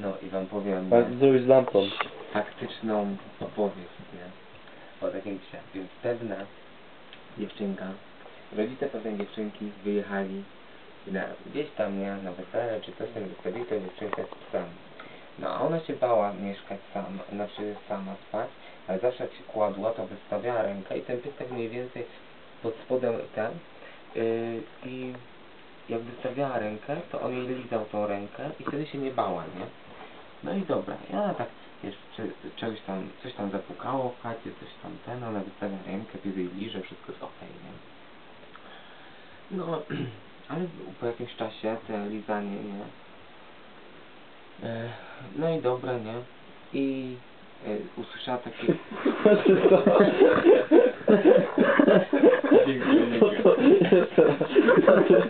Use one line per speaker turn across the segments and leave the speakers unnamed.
No i wam powiem
A
nie,
zrobić z lampą.
faktyczną opowieść, nie? O takim dzisiaj. Więc pewna dziewczynka, rodzice pewnej dziewczynki wyjechali na, gdzieś tam, nie, na wesele czy coś tam wystawili tę dziewczynkę z psem. No a ona się bała mieszkać sama, znaczy sama spać, ale zawsze jak się kładła, to wystawiała rękę i ten pies tak mniej więcej pod spodem ten yy, i jak wystawiała rękę, to on jej lizał tą rękę i wtedy się nie bała, nie? No i dobra, i ona tak, wiesz, czy, czegoś tam, coś tam zapukało w chacie, coś tam ten, ona wystawia rękę, pies jej liże, wszystko jest okej, nie? No, ale po jakimś czasie te lizanie, nie? E, no i dobra, nie? I e, usłyszała takie...
Znaczy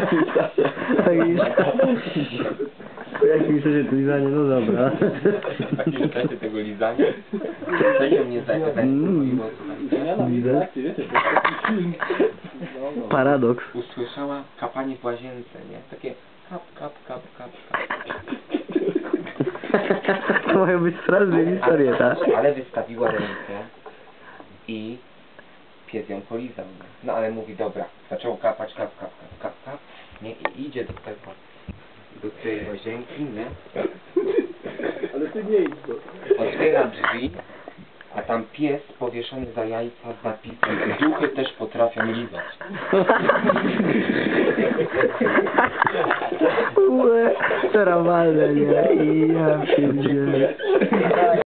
Jeszcze raz. Znaczy,
W jakimś sensie to lizanie, no dobra.
W jakimś czasie tego lizania. Serio mnie zainteresowało, słuchajcie.
Widzę. Paradoks.
Usłyszała kapanie w łazience, nie? Takie kap, kap, kap, kap, kap.
To mają być straszne historie, tak?
Ale wystawiła rękę i pies ją polizał. No ale mówi, dobra, zaczął kapać, kap, kap, kap, kap, kap. Idzie do tego, do tej łazienki, nie?
Ale ty nie idź, bo...
Otwiera drzwi, a tam pies powieszony za jajca z napisem Duchy też potrafią lizać.
Łe, Przeramalne, nie? I ja pierdzielę.